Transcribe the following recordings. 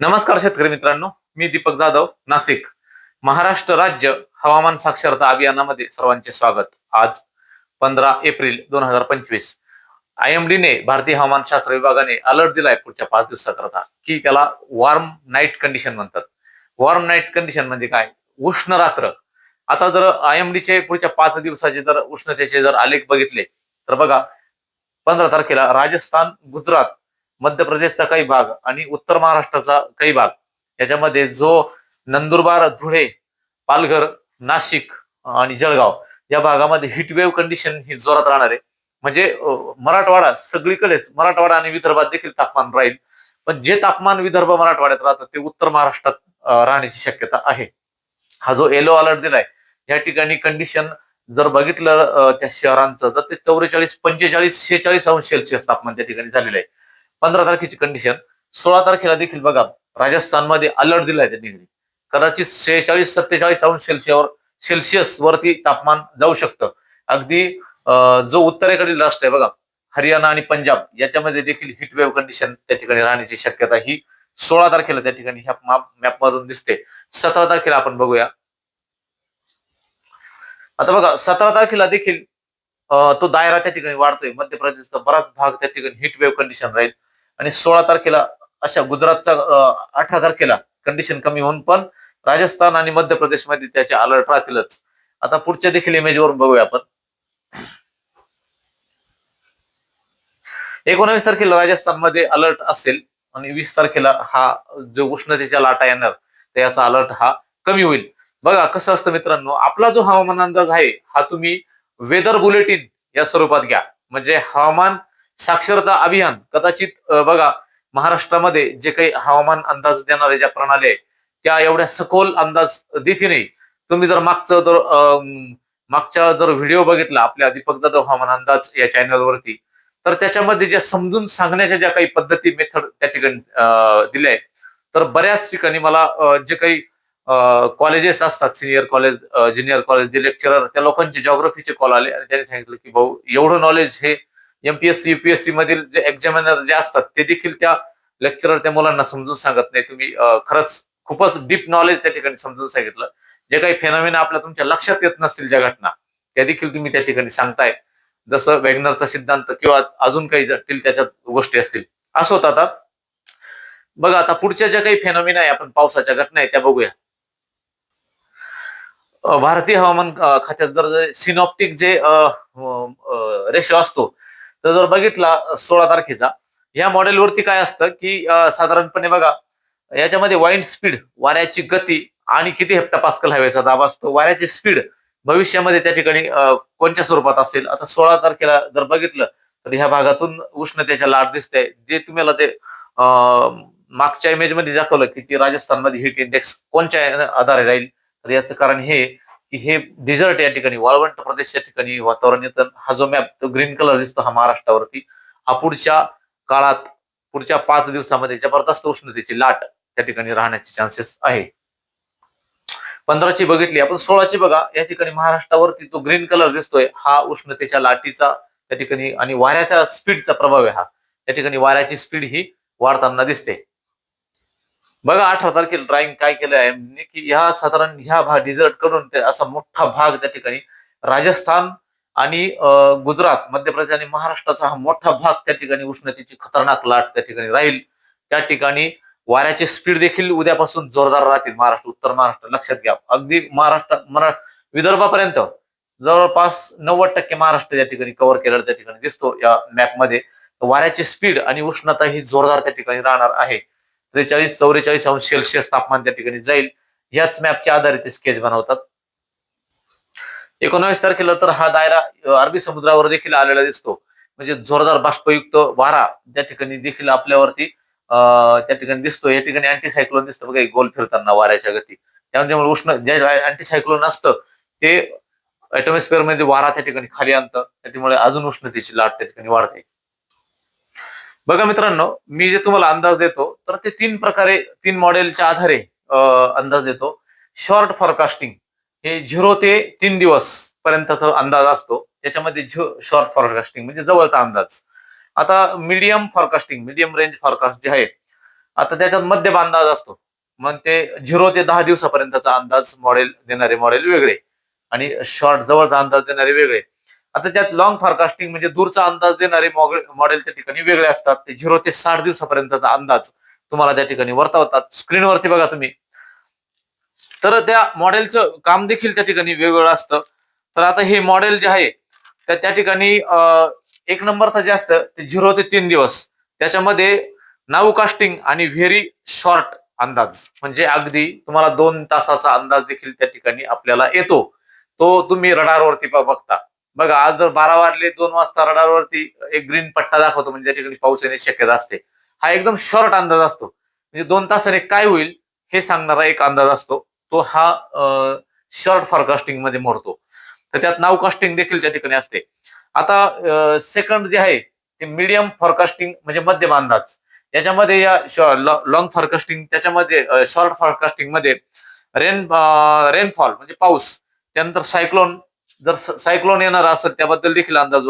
नमस्कार शेतकरी मित्रांनो मी दीपक जाधव नाशिक. महाराष्ट्र राज्य हवामान साक्षरता अभियानामध्ये सर्वांचे स्वागत. आज पंधरा एप्रिल दोन हजार पंचवीस. आय एम ने भारतीय हवामान शास्त्र विभागाने अलर्ट दिलाय पुढच्या पाच दिवसाकरता की त्याला वॉर्म नाईट कंडिशन म्हणतात. वॉर्म नाईट कंडिशन म्हणजे काय? उष्ण रात्र. आता जर आय एम चे पुढच्या पाच दिवसाचे जर उष्णतेचे जर आलेख बघितले तर बघा पंधरा तारखेला राजस्थान गुजरात मध्य प्रदेशचा काही भाग आणि उत्तर महाराष्ट्राचा काही भाग. याच्यामध्ये जो नंदुरबार धुळे पालघर नाशिक आणि जळगाव या भागामध्ये हिटवेव्ह कंडिशन ही जोरात राहणार. आहे म्हणजे मराठवाडा सगळीकडेच मराठवाडा आणि विदर्भात देखील तापमान राहील. पण जे तापमान विदर्भ मराठवाड्यात राहतं ते उत्तर महाराष्ट्रात राहण्याची शक्यता आहे. हा जो येलो अलर्ट दिलाय या ठिकाणी कंडिशन जर बघितलं त्या शहरांचं तर ते चौवेचाळीस पंचेचाळीस शेहेचाळीस अंश सेल्सिअस तापमान त्या ठिकाणी झालेलं आहे. पंधरा तारखेची कंडिशन सोळा तारखेला देखील बघा राजस्थानमध्ये अलर्ट दिलाय त्यांनी कदाचित शेहेचाळीस सत्तेचाळीस अंश सेल्सिअस सेल्सिअस वरती तापमान जाऊ शकतं. अगदी जो उत्तरेकडील राष्ट्र आहे बघा हरियाणा आणि पंजाब याच्यामध्ये देखील हिटवेव्ह कंडिशन त्या ठिकाणी राहण्याची शक्यता ही सोळा तारखेला त्या ठिकाणी ह्या मॅप मधून दिसते. सतरा तारखेला आपण बघूया. आता बघा सतरा तारखेला देखील तो दायरा त्या ठिकाणी वाढतोय. मध्य प्रदेशचा बराच भाग त्या ठिकाणी हिट वेव्ह कंडिशन राहील. आणि सोळा तारखेला अशा गुजरातचा अठरा तारखेला कंडिशन कमी होऊन पण राजस्थान आणि मध्य प्रदेशमध्ये त्याचे अलर्ट राहतीलच. आता पुढच्या देखील इमेजवरून बघूया आपण. एकोणावीस तारखेला राजस्थानमध्ये अलर्ट असेल आणि वीस तारखेला हा जो उष्णतेच्या लाटा येणार तर याचा अलर्ट हा कमी होईल. बघा कसं असतं मित्रांनो आपला जो हवामान अंदाज आहे हा तुम्ही वेदर बुलेटिन या स्वरूपात घ्या. म्हणजे हवामान साक्षरता अभियान कदाचित बघा महाराष्ट्रामध्ये जे काही हवामान अंदाज देणारे ज्या प्रणाली आहे त्या एवढ्या सखोल अंदाज देते नाही तुम्ही जर मागचं जर मागचा जर व्हिडिओ बघितला आपल्या दीपक जाधव हवामान अंदाज या चॅनलवरती तर त्याच्यामध्ये ज्या समजून सांगण्याच्या ज्या काही पद्धती मेथड त्या ठिकाणी दिल्या आहेत. तर बऱ्याच ठिकाणी मला जे काही कॉलेजेस असतात सिनियर कॉलेज ज्युनियर कॉलेज जे लेक्चरर त्या लोकांचे जॉग्रफीचे कॉल आले आणि त्यांनी सांगितलं की भाऊ एवढं नॉलेज हे एमपीएससी युपीएससी मधील जे एक्झामिनर जे असतात ते देखील त्या लेक्चरर त्या मुलांना समजून सांगत नाही. तुम्ही खरंच खूपच डीप नॉलेज त्या ठिकाणी समजून सांगितलं. जे काही फेनॉमिना आपल्या तुमच्या लक्षात येत नसतील ज्या घटना त्या देखील तुम्ही त्या ठिकाणी सांगताय. जसं वेगनरचा सिद्धांत किंवा अजून काही जटील त्याच्यात गोष्टी असतील. असं होतं आता. बघा आता पुढच्या ज्या काही फेनॉमिना आहे आपण पावसाच्या घटना आहे त्या बघूया. भारतीय हवामान खात्यात जर सिनॉप्टिक जे रेशो असतो तर जर बघितला सोळा तारखेचा या मॉडेलवरती काय असतं की साधारणपणे बघा याच्यामध्ये वाईंड स्पीड वाऱ्याची गती आणि किती हप्ता पासकल हवेचा दाब असतो. वाऱ्याची स्पीड भविष्यामध्ये त्या ठिकाणी कोणत्या स्वरूपात असेल? आता सोळा तारखेला जर बघितलं तर ह्या भागातून उष्णतेच्या लाट दिसते. जे तुम्हाला ते अ, मागच्या इमेजमध्ये दाखवलं की ती राजस्थानमध्ये हिट इंडेक्स कोणत्या आधारे राहील? तर याचं कारण हे की हे डिझर्ट या ठिकाणी वाळवंट प्रदेश या ठिकाणी वातावरण येतं. हा जो मॅप ग्रीन कलर दिसतो हा महाराष्ट्रावरती. हा पुढच्या काळात पुढच्या पाच दिवसामध्ये जबरदस्त उष्णतेची लाट त्या ठिकाणी राहण्याचे चान्सेस आहे. पंधराची बघितली आपण सोळाची बघा. या ठिकाणी महाराष्ट्रावरती तो ग्रीन कलर दिसतोय. हा उष्णतेच्या लाटीचा त्या ठिकाणी आणि वाऱ्याच्या स्पीडचा प्रभाव आहे हा. त्या ठिकाणी वाऱ्याची स्पीड ही वाढताना दिसते. बघा अठरा तारखेला ड्रॉइंग काय केलं आहे? म्हणजे की ह्या साधारण ह्या भाग डिझर्ट करून ते असा मोठा भाग त्या ठिकाणी राजस्थान आणि गुजरात मध्य प्रदेश आणि महाराष्ट्राचा हा मोठा भाग त्या ठिकाणी उष्णतेची खतरनाक लाट त्या ठिकाणी राहील. त्या ठिकाणी वाऱ्याचे स्पीड देखील उद्यापासून जोरदार राहतील. महाराष्ट्र उत्तर महाराष्ट्र लक्षात घ्या. अगदी महाराष्ट्र मरा विदर्भापर्यंत जवळपास नव्वद टक्के महाराष्ट्र या ठिकाणी कव्हर केलेला त्या ठिकाणी दिसतो या मॅपमध्ये वाऱ्याची स्पीड आणि उष्णता ही जोरदार त्या ठिकाणी राहणार आहे. त्रेचाळीस चौवेचाळीस अंश सेल्सिअस तापमान त्या ठिकाणी जाईल. याच मॅपच्या आधारे ते स्केच बनवतात. एकोणावीस तारखेला तर हा दायरा अरबी समुद्रावर देखील आलेला दिसतो. म्हणजे जोरदार बाष्पयुक्त वारा त्या ठिकाणी देखील आपल्यावरती त्या ठिकाणी दिसतो. या ठिकाणी अँटीसायक्लोन दिसतं. बघा गोल फिरताना वाऱ्याच्या गती. त्यामुळे उष्ण जे अँटीसायक्लोन असतं ते ऍटोमॉस्फिअरमध्ये वारा त्या ठिकाणी खाली आणतं. त्याच्यामुळे अजून उष्णतेची लाट त्या ठिकाणी वाढते. बघा मित्रांनो मी जे तुम्हाला अंदाज देतो तर ते तीन प्रकारे तीन मॉडेलच्या आधारे अंदाज देतो. शॉर्ट फॉरकास्टिंग हे झिरो ते तीन दिवस पर्यंतचा अंदाज असतो. त्याच्यामध्ये शॉर्ट फॉरकास्टिंग म्हणजे जवळचा अंदाज. आता medium forecasting medium range forecast जे आहे आता त्याच्यात मध्यम अंदाज असतो. मग ते झिरो ते दहा दिवसापर्यंतचा अंदाज मॉडेल देणारे मॉडेल वेगळे. आणि शॉर्ट जवळचा अंदाज देणारे वेगळे. आता त्यात लॉंग फॉरकास्टिंग म्हणजे दूरचा अंदाज देणारे मॉडेल त्या ठिकाणी वेगळे असतात. ते झिरो ते साठ दिवसापर्यंतचा अंदाज तुम्हाला त्या ठिकाणी वर्तवतात. स्क्रीनवरती बघा तुम्ही. तर त्या मॉडेलचं काम देखील त्या ठिकाणी वेगवेगळं असतं. तर आता हे मॉडेल जे आहे तर त्या ठिकाणी एक नंबरचं जे असतं ते झिरो ते तीन दिवस. त्याच्यामध्ये नाऊ कास्टिंग आणि व्हेरी शॉर्ट अंदाज. म्हणजे अगदी तुम्हाला दोन तासाचा अंदाज देखील त्या ठिकाणी आपल्याला येतो. तो तुम्ही रडारवरती बघता. बघा आज जर बारा वाजले दोन वाजता रडारवरती एक ग्रीन पट्टा दाखवतो म्हणजे त्या ठिकाणी पाऊस येण्याची शक्यता असते. हा एकदम शॉर्ट अंदाज असतो. म्हणजे दोन तासाने काय होईल हे सांगणारा एक अंदाज असतो. तो हा शॉर्ट फॉरकास्टिंगमध्ये मोडतो. तर त्यात नाव कास्टिंग देखील त्या ठिकाणी असते. आता सेकंड जे आहे ते मीडियम फॉरकास्टिंग म्हणजे मध्यम अंदाज. याच्यामध्ये या लॉंग फॉरकास्टिंग त्याच्यामध्ये शॉर्ट फॉरकास्टिंगमध्ये रेन रेनफॉल म्हणजे पाऊस त्यानंतर सायक्लोन जर सायक्लोन येणार असेल त्याबद्दल देखील अंदाज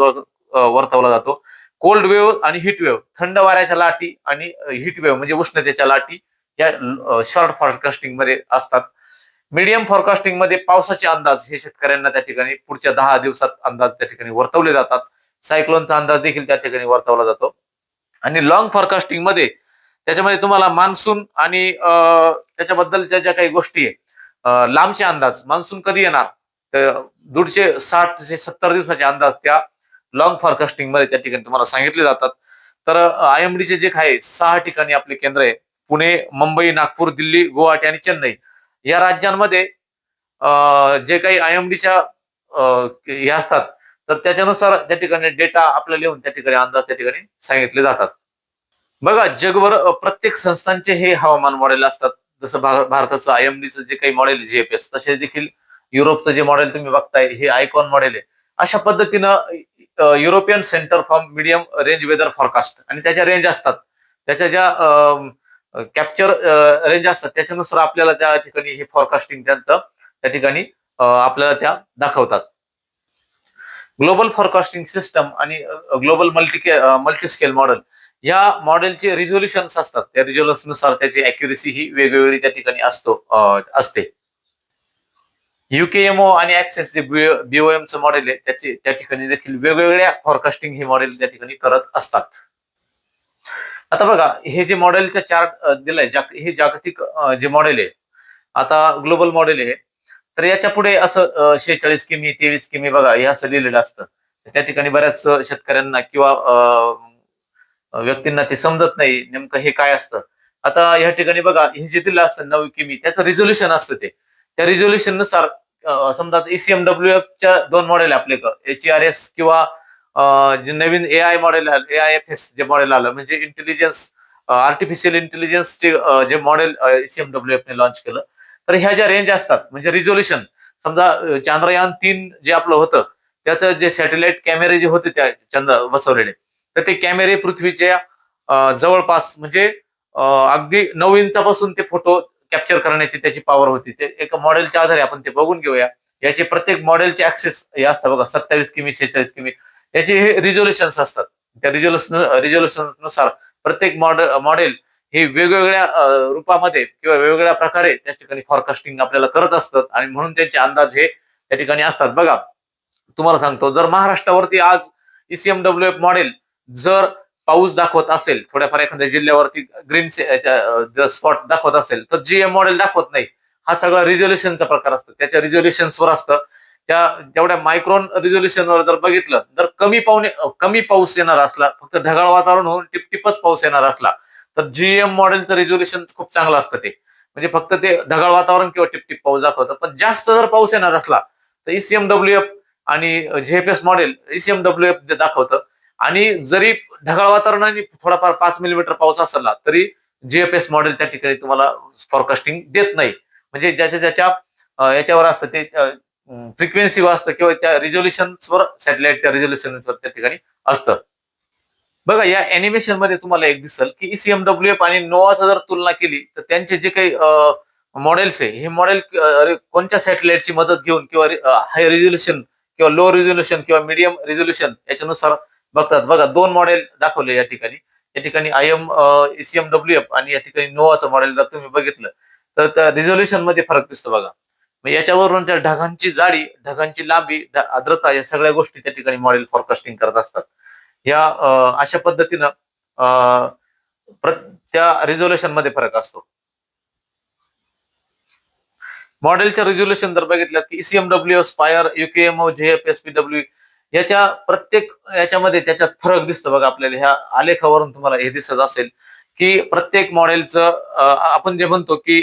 वर्तवला जातो. कोल्ड वेव्ह आणि हिट वेव्ह थंड वाऱ्याच्या लाटी आणि हिट वेव्ह म्हणजे उष्णतेच्या लाटी या शॉर्ट फॉरकास्टिंगमध्ये असतात. मीडियम फॉरकास्टिंगमध्ये पावसाचे अंदाज हे शेतकऱ्यांना त्या ठिकाणी पुढच्या दहा दिवसात अंदाज त्या ठिकाणी वर्तवले जातात. सायक्लोनचा अंदाज देखील त्या ठिकाणी वर्तवला जातो. आणि लॉंग फॉरकास्टिंगमध्ये त्याच्यामध्ये तुम्हाला मान्सून आणि त्याच्याबद्दल त्याच्याबद्दलच्या ज्या काही गोष्टी आहे लांबचे अंदाज मान्सून कधी येणार? दीडशे साठ ते सत्तर दिवसाचे अंदाज त्या लॉंग फॉरकास्टिंगमध्ये त्या ठिकाणी तुम्हाला सांगितले जातात. तर आय एम चे जे काही सहा ठिकाणी आपले केंद्र आहे पुणे मुंबई नागपूर दिल्ली गुवाहाटी आणि चेन्नई या राज्यांमध्ये जे काही आय एम डीच्या हे असतात तर त्याच्यानुसार त्या ठिकाणी डेटा आपल्याला लिहून त्या ठिकाणी अंदाज त्या ठिकाणी सांगितले जातात. बघा जगभर प्रत्येक संस्थांचे हे हवामान मॉडेल असतात. जसं भारताचं आय एम डीचं जे काही मॉडेल जीएपीएस तसे देखील युरोपचं जे मॉडेल तुम्ही बघताय हे आयकॉन मॉडेल आहे. अशा पद्धतीनं European centre for medium range weather forecast आणि त्याच्या रेंज असतात. त्याच्या ज्या कॅप्चर रेंज असतात त्याच्यानुसार आपल्याला त्या ठिकाणी हे फॉरकास्टिंग त्यांचं त्या ठिकाणी आपल्याला त्या दाखवतात. ग्लोबल फॉरकास्टिंग सिस्टम आणि ग्लोबल मल्टी मल्टीस्केल मॉडेल या मॉडेलचे रिझोल्युशन्स असतात. त्या रिझोल्युशननुसार त्याची अॅक्युरेसी ही वेगवेगळी त्या ठिकाणी असतो असते. युकेएमओ आणि ऍक्सेस जे बीओएमचं मॉडेल आहे त्याचे त्या ठिकाणी देखील वेगवेगळ्या फॉरकास्टिंग हे मॉडेल त्या ठिकाणी करत असतात. आता बघा हे जे मॉडेलचा चार्ट दिलाय जाग- हे जागतिक जे मॉडेल आहे आता ग्लोबल मॉडेल आहे तर याच्यापुढे असं शेहेचाळीस किमी तेवीस किमी बघा हे असं लिहिलेलं असतं. त्या ठिकाणी बऱ्याच शेतकऱ्यांना किंवा व्यक्तींना ते समजत नाही नेमकं हे काय असतं. आता या ठिकाणी बघा हे जे दिलं असतं नऊ किमी त्याचं रिझोल्युशन असतं ते. त्या रिझोल्युशननुसार समजा ईसीएमडब्ल्यू एफ च्या दोन मॉडेल आपले एच आर एस किंवा जे नवीन A I model A I F S जे मॉडेल आलं म्हणजे इंटेलिजन्स आर्टिफिशियल इंटेलिजन्सचे जे मॉडेल ईसीएमडब्ल्यू एफ ने लॉन्च केलं. तर ह्या ज्या रेंज असतात म्हणजे रिझोल्युशन समजा चांद्रयान तीन जे आपलं होतं त्याचं जे सॅटेलाइट कॅमेरे जे होते त्या चंद्र बसवलेले तर ते कॅमेरे पृथ्वीच्या जवळपास म्हणजे अगदी नऊ इंचापासून ते फोटो कॅप्चर करण्याची त्याची पॉवर होती. ते एका मॉडेलच्या आधारे आपण ते बघून घेऊया. याचे प्रत्येक मॉडेलचे ऍक्सेस हे असतात बघा सत्तावीस किमी शेहेचाळीस किमी. याचे हे रिझोल्युशन्स असतात. त्या रिझोल्युशन रिझोल्युशननुसार प्रत्येक मॉडेल मॉडेल हे वेगवेगळ्या रूपामध्ये किंवा वेगवेगळ्या प्रकारे त्या ठिकाणी फॉरकास्टिंग आपल्याला करत असतात आणि म्हणून त्यांचे अंदाज हे त्या ठिकाणी असतात. बघा तुम्हाला सांगतो जर महाराष्ट्रावरती आज ईसीएमडब्ल्यू एफ मॉडेल जर पाऊस दाखवत असेल थोड्याफार एखाद्या जिल्ह्यावरती ग्रीन स्पॉट दाखवत असेल तर जीएम मॉडेल दाखवत नाही. हा सगळा रिझोल्युशनचा प्रकार असतो. त्याच्या रिझोल्युशन्सवर असतं. त्या जेवढ्या मायक्रोन रिझोल्युशनवर जर बघितलं तर कमी पावणे कमी पाऊस येणार असला फक्त ढगाळ वातावरण होऊन टिपटिपच पाऊस येणार असला तर जीएम मॉडेलचं रिझोल्युशन खूप चांगलं असतं ते. म्हणजे फक्त ते ढगाळ वातावरण किंवा टिपटिप पाऊस दाखवतं. पण जास्त जर पाऊस येणार असला तर ईसीएम डब्ल्यू एफ आणि झेपीएस मॉडेल ईसीएमडब्ल्यू एफ ते दाखवतं आणि जरी ढगाळ वातावरणाने थोडाफार पाच मिलीमीटर पाऊस असला तरी जीएफएस मॉडेल त्या ठिकाणी तुम्हाला फॉरकास्टिंग देत नाही. म्हणजे ज्याच्या ज्याच्या याच्यावर असतं ते फ्रिक्वेन्सीवर असतं किंवा त्या रिझोल्युशन्सवर सॅटेलाइटच्या रिझोल्युशनवर त्या ठिकाणी असतं. बघा या अॅनिमेशनमध्ये तुम्हाला एक दिसल की ईसीएमडब्ल्यू एफ आणि नोवाचा जर तुलना केली तर त्यांचे जे काही मॉडेल्स आहे हे मॉडेल कोणत्या सॅटेलाइटची मदत घेऊन किंवा हाय रिझोल्युशन किंवा लो रिझोल्युशन किंवा मीडियम रिझोल्युशन याच्यानुसार बघतात. बघा दोन मॉडेल दाखवले या ठिकाणी. या ठिकाणी I M ACM W F आणि या ठिकाणी नोवाचं मॉडेल जर तुम्ही बघितलं तर त्या रिझोल्युशनमध्ये फरक दिसतो बघा. मग याच्यावरून त्या ढगांची जाडी ढगांची लांबी आद्रता आर्द्रता या सगळ्या गोष्टी त्या ठिकाणी मॉडेल फॉरकास्टिंग करत असतात. या अशा पद्धतीनं त्या रिझोल्युशनमध्ये फरक असतो. मॉडेलच्या रिझोल्युशन जर बघितलं की ECMWF spire UKMO JF S W याच्या प्रत्येक याच्यामध्ये त्याच्यात फरक दिसतो बघा आपल्याला. ह्या आलेखावरून तुम्हाला हे दिसत असेल की प्रत्येक मॉडेलचं आपण जे म्हणतो की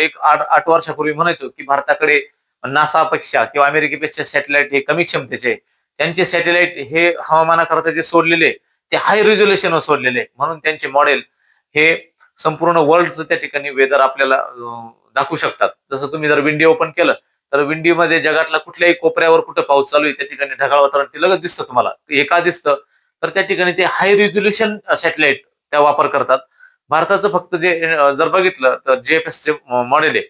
एक आठ आठ वर्षापूर्वी म्हणायचो की भारताकडे नासापेक्षा किंवा अमेरिकेपेक्षा सॅटेलाइट हे कमी क्षमतेचे त्यांचे सॅटेलाइट हे हवामानाकरता जे सोडलेले ते हाय रिझोल्युशनवर सोडलेले म्हणून त्यांचे मॉडेल हे संपूर्ण वर्ल्डचं त्या ठिकाणी वेदर आपल्याला दाखवू शकतात. जसं तुम्ही जर विंडी ओपन केलं तर विंडीमध्ये जगातला कुठल्याही कोपऱ्यावर कुठं पाऊस चालू आहे त्या ठिकाणी ढगाळ वातावरण ते लगेच दिसतं तुम्हाला. हे का दिसतं तर त्या ठिकाणी ते हाय रिझोल्युशन सॅटेलाइट त्या वापर करतात भारताचं फक्त जे जर बघितलं तर जीएफएसचे मॉडेल आहे.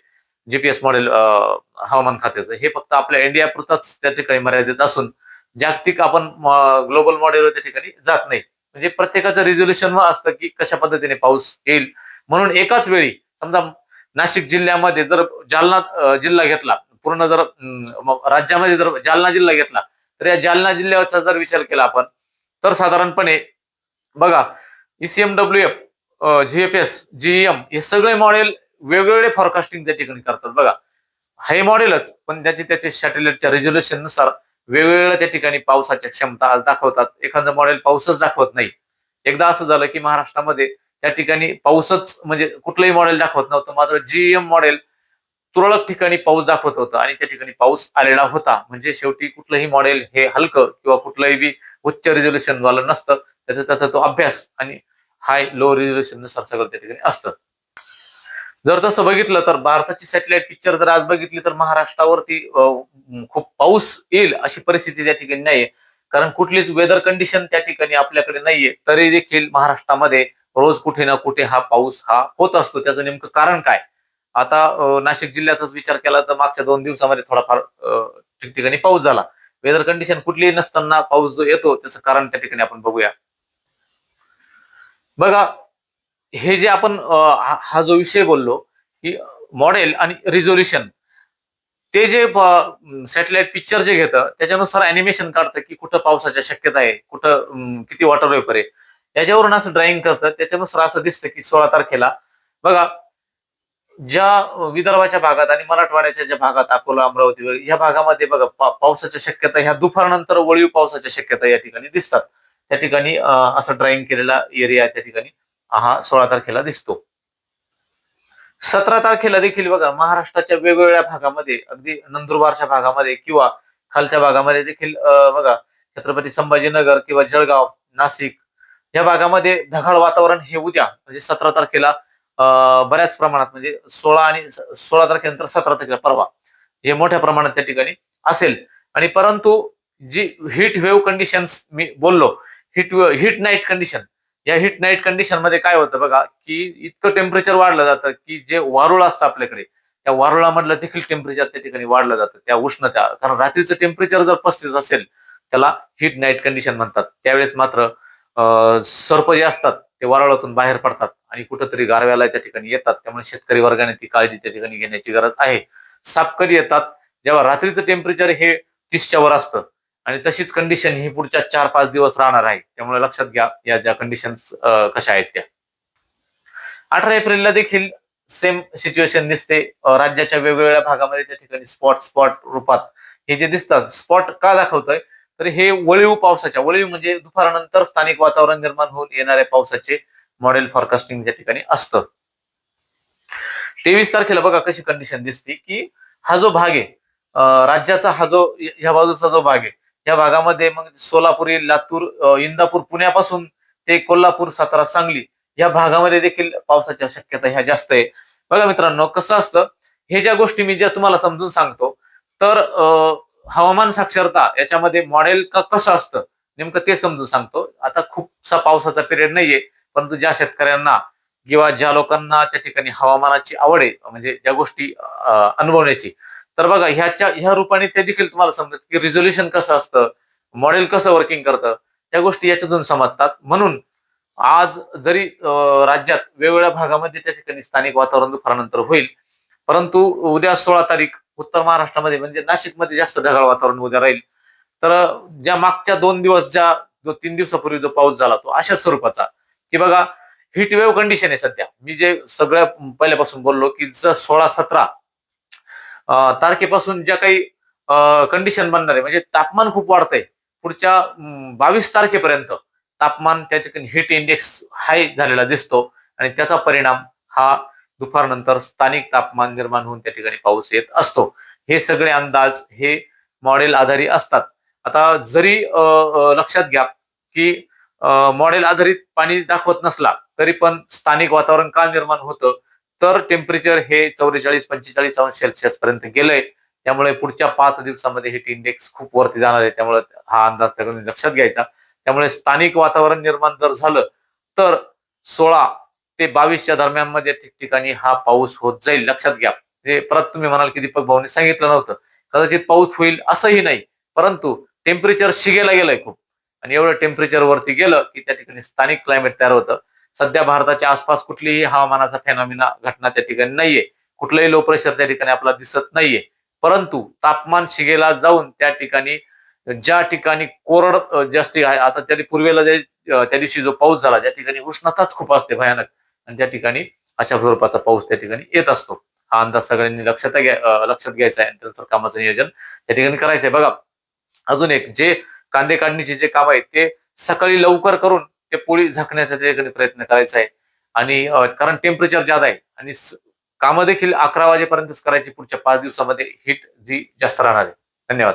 जीपीएस मॉडेल हवामान खात्याचं. हे फक्त आपल्या इंडिया पुरताच त्या ठिकाणी मर्यादित असून जागतिक आपण ग्लोबल मॉडेल त्या ठिकाणी जात नाही. म्हणजे प्रत्येकाचं रिझोल्युशन असतं की कशा पद्धतीने पाऊस येईल. म्हणून एकाच वेळी समजा नाशिक जिल्ह्यामध्ये जर जालना जिल्हा घेतला पूर्ण जर राज्यामध्ये जर जालना जिल्हा घेतला तर या जालना जिल्ह्याचा जर विचार केला आपण तर साधारणपणे बघा ईसीएमडब्ल्यू एफ जीएफएस जीएम हे सगळे मॉडेल वेगवेगळे फॉरकास्टिंग त्या ठिकाणी करतात. बघा हे मॉडेलच पण त्याचे त्याचे सॅटेलाइटच्या रेझोल्युशननुसार वेगवेगळ्या त्या ठिकाणी पावसाच्या क्षमता आज दाखवतात. एखादं मॉडेल पाऊसच दाखवत नाही. एकदा असं झालं की महाराष्ट्रामध्ये त्या ठिकाणी पाऊसच म्हणजे कुठलंही मॉडेल दाखवत नव्हतं. मात्र जीएम मॉडेल तुरळक ठिकाणी पाऊस दाखवत होतं आणि त्या ठिकाणी पाऊस आलेला होता. म्हणजे शेवटी कुठलंही मॉडेल हे हलकं किंवा कुठलंही बी उच्च रिझोल्युशन वालं नसतं. त्याचा त्याचा तो अभ्यास आणि हाय लो रिझोल्युशननुसार सगळं त्या ठिकाणी असतं. जर तसं बघितलं तर भारताची सॅटेलाइट पिक्चर जर आज बघितली तर महाराष्ट्रावरती खूप पाऊस येईल अशी परिस्थिती त्या ठिकाणी नाहीये. कारण कुठलीच वेदर कंडिशन त्या ठिकाणी आपल्याकडे नाहीये. तरी देखील महाराष्ट्रामध्ये रोज कुठे ना कुठे हा पाऊस हा होत असतो. त्याचं नेमकं कारण काय? आता नाशिक जिल्ह्याचाच विचार केला तर मागच्या दोन दिवसामध्ये थोडाफार ठिकठिकाणी पाऊस झाला. वेदर कंडिशन कुठलीही नसताना पाऊस जो येतो त्याचं कारण त्या ठिकाणी आपण बघूया. बघा हे जे आपण हा जो विषय बोललो की मॉडेल आणि रिझोल्युशन ते जे सॅटेलाइट पिक्चर जे घेतं त्याच्यानुसार अॅनिमेशन काढतं की कुठं पावसाच्या शक्यता आहे कुठं किती वॉटर वेपर आहे. याच्यावरून असं ड्रॉइंग करतं त्याच्यानुसार असं दिसतं की सोळा तारखेला बघा ज्या विदर्भाच्या भागात आणि मराठवाड्याच्या ज्या भागात अकोला अमरावती या भागामध्ये बघा पा- पावसाच्या शक्यता ह्या दुपारनंतर वळीव पावसाच्या शक्यता या ठिकाणी दिसतात. त्या ठिकाणी असं ड्रॉइंग केलेला एरिया त्या ठिकाणी हा सोळा तारखेला दिसतो. सतरा तारखेला देखील बघा महाराष्ट्राच्या वेगवेगळ्या भागामध्ये अगदी नंदुरबारच्या भागामध्ये किंवा खालच्या भागामध्ये देखील बघा छत्रपती संभाजीनगर किंवा जळगाव नाशिक या भागामध्ये ढगाळ वातावरण हे उद्या म्हणजे सतरा तारखेला बऱ्याच प्रमाणात म्हणजे सोळा आणि सोळा तारखेनंतर सतरा तारखेला परवा. हे मोठ्या प्रमाणात त्या ठिकाणी असेल. आणि परंतु जी हीट वेव्ह कंडिशन्स मी बोललो हिट हिट नाईट कंडिशन या हिट नाईट कंडिशनमध्ये काय होतं बघा की इतकं टेम्परेचर वाढलं जातं की जे वारुळ असतं आपल्याकडे त्या वारुळामधलं देखील टेम्परेचर त्या ठिकाणी वाढलं जातं. त्या उष्णता कारण रात्रीचं टेम्परेचर जर पस्तीस असेल त्याला हिट नाईट कंडिशन म्हणतात. त्यावेळेस मात्र सर्प जे असतात ते वारळातून बाहेर पडतात आणि कुठंतरी गारव्याला त्या ठिकाणी येतात. त्यामुळे शेतकरी वर्गाने ती काळजी त्या ठिकाणी घेण्याची गरज आहे. सापकरी येतात. जेव्हा रात्रीचं टेम्परेचर हे तीसच्या वर असतं आणि तशीच कंडिशन ही पुढच्या चार पाच दिवस राहणार आहे. त्यामुळे लक्षात घ्या या ज्या कंडिशन कशा आहेत त्या. अठरा एप्रिलला देखील सेम सिच्युएशन दिसते. राज्याच्या वेगवेगळ्या भागामध्ये त्या ठिकाणी स्पॉट स्पॉट रूपात हे जे दिसतात स्पॉट का दाखवतोय? तर हे वळीव पावसाच्या वळीव म्हणजे दुपारनंतर स्थानिक वातावरण निर्माण होऊन येणाऱ्या पावसाचे मॉडेल फॉरकास्टिंग या ठिकाणी असतं. तेवीस तारखेला बघा कशी कंडिशन दिसते की हा जो भाग आहे राज्याचा हा जो ह्या बाजूचा जो भाग आहे या भागामध्ये मग सोलापुरी लातूर इंदापूर पुण्यापासून ते कोल्हापूर सातारा सांगली या भागामध्ये देखील पावसाच्या शक्यता ह्या जास्त आहे. बघा मित्रांनो कसं असतं हे ज्या गोष्टी मी ज्या तुम्हाला समजून सांगतो तर अं, हवामान साक्षरता याच्यामध्ये मॉडेल का कसं असतं नेमकं ते समजून सांगतो. आता खूपसा पावसाचा पिरियड नाहीये परंतु ज्या शेतकऱ्यांना किंवा ज्या लोकांना त्या ठिकाणी हवामानाची आवड आहे म्हणजे ज्या गोष्टी अनुभवण्याची तर बघा ह्याच्या ह्या रूपाने ते देखील तुम्हाला समजत की रिझोल्युशन कसं असतं मॉडेल कसं वर्किंग करतं त्या गोष्टी याच्यातून समजतात. म्हणून आज जरी राज्यात वेगवेगळ्या भागामध्ये त्या ठिकाणी स्थानिक वातावरण दुपारनंतर होईल परंतु उद्या सोळा तारीख उत्तर महाराष्ट्रामध्ये म्हणजे नाशिकमध्ये जास्त ढगाळ वातावरण उद्या राहील. तर ज्या मागच्या दोन दिवस ज्या जो तीन दिवसापूर्वी जो पाऊस झाला तो अशा स्वरूपाचा. की बघा हिट वेव्ह कंडिशन आहे सध्या. मी जे सगळ्या पहिल्यापासून बोललो की जर सोळा सतरा तारखेपासून ज्या काही कंडिशन बनणार आहे म्हणजे तापमान खूप वाढतंय. पुढच्या बावीस तारखेपर्यंत तापमान त्या ठिकाणी हिट इंडेक्स हाय झालेला दिसतो. आणि त्याचा परिणाम हा दुपारनंतर स्थानिक तापमान निर्माण होऊन त्या ठिकाणी पाऊस येत असतो. हे सगळे अंदाज हे मॉडेल आधारित असतात. आता जरी लक्षात घ्या की मॉडेल आधारित पाणी दाखवत नसला तरी पण स्थानिक वातावरण का निर्माण होतं? तर टेम्परेचर हे चौवेचाळीस पंचेचाळीस अंश सेल्सिअस पर्यंत गेलंय. त्यामुळे पुढच्या पाच दिवसामध्ये हिट इंडेक्स खूप वरती जाणार आहे. त्यामुळे हा अंदाज सगळ्यांनी लक्षात घ्यायचा. त्यामुळे स्थानिक वातावरण निर्माण जर झालं तर सोळा ते बावीसच्या दरम्यानमध्ये ठिकठिकाणी हा पाऊस होत जाईल. लक्षात घ्या. हे परत तुम्ही म्हणाल की दीपक भाऊने सांगितलं नव्हतं. कदाचित पाऊस होईल असंही नाही. परंतु टेम्परेचर शिगेला गेलंय खूप. आणि एवढं टेम्परेचर वरती गेलं की त्या ठिकाणी स्थानिक क्लायमेट तयार होतं. सध्या भारताच्या आसपास कुठलीही हवामानाचा फेनॉमिना घटना त्या ठिकाणी नाहीये. कुठलंही लो प्रेशर त्या ठिकाणी आपल्याला दिसत नाहीये. परंतु तापमान शिगेला जाऊन त्या ठिकाणी ज्या ठिकाणी कोरड जास्ती आहे आता त्या पूर्वेला जे त्या दिवशी जो पाऊस झाला त्या ठिकाणी उष्णताच खूप असते भयानक. आणि त्या ठिकाणी अशा स्वरूपाचा पाऊस त्या ठिकाणी येत असतो. हा अंदाज सगळ्यांनी लक्षात घ्या लक्षात घ्यायचा आहे त्यानंतर कामाचं नियोजन त्या ठिकाणी करायचंय. बघा अजून एक जे कांदे काढणीचे जे काम आहे ते सकाळी लवकर करून ते पोळी झाकण्याचा त्या ठिकाणी प्रयत्न करायचा आहे. आणि कारण टेम्परेचर जादा आहे आणि कामं देखील अकरा वाजेपर्यंतच करायची पुढच्या पाच दिवसामध्ये हिट जी जास्त राहणार आहे. धन्यवाद.